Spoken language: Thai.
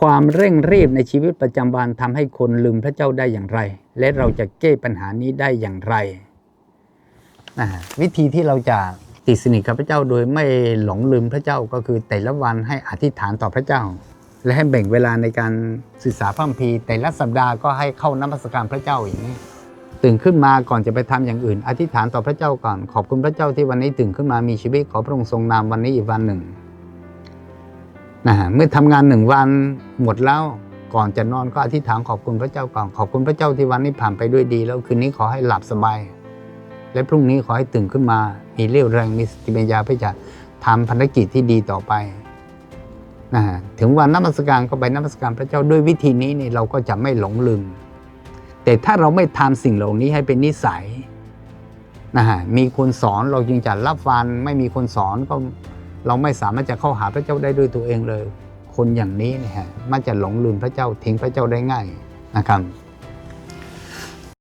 ความเร่งรีบในชีวิตประจำวันทำให้คนลืมพระเจ้าได้อย่างไร และเราจะแก้ปัญหานี้ได้อย่างไรวิธีที่เราจะติดสนิทกับพระเจ้าโดยไม่หลงลืมพระเจ้าก็คือแต่ละวันให้อธิษฐานต่อพระเจ้า และให้แบ่งเวลาในการศึกษาพระคัมภีร์แต่ละสัปดาห์ก็ให้เข้านมัสการพระเจ้าอย่างนี้ตื่นขึ้นมาก่อนจะไปทำอย่างอื่น อธิษฐานต่อพระเจ้าก่อน ขอบคุณพระเจ้าที่วันนี้ตื่นขึ้นมามีชีวิตขอพระองค์ทรงนามวันนี้อีกวันหนึ่ง นะฮะเมื่อทำงานหนึ่งวันหมดแล้วก่อนจะนอนก็อธิษฐานขอบคุณพระเจ้าก่อนขอบคุณพระเจ้าที่วันนี้ผ่านไปด้วยดี แล้วคืนนี้ขอให้หลับสบาย และพรุ่งนี้ขอให้ตื่นขึ้นมา มีเรี่ยวแรงมีสติปัญญาเพื่อจะทำภารกิจที่ดีต่อไปนะฮะถึงวันนมัสการก็ไปนมัสการพระเจ้าด้วยวิธีนี้นี่เราก็จะไม่หลงลืม แต่ถ้าเราไม่ทำสิ่งเหล่านี้ให้เป็นนิสัยนะฮะมีคนสอนเราจึงจะรับฟังไม่มีคนสอนก็ เราไม่สามารถจะเข้าหาพระเจ้าได้ด้วยตัวเองเลย คนอย่างนี้เนี่ยฮะมันจะหลงลืมพระเจ้าทิ้งพระเจ้าได้ง่ายนะครับ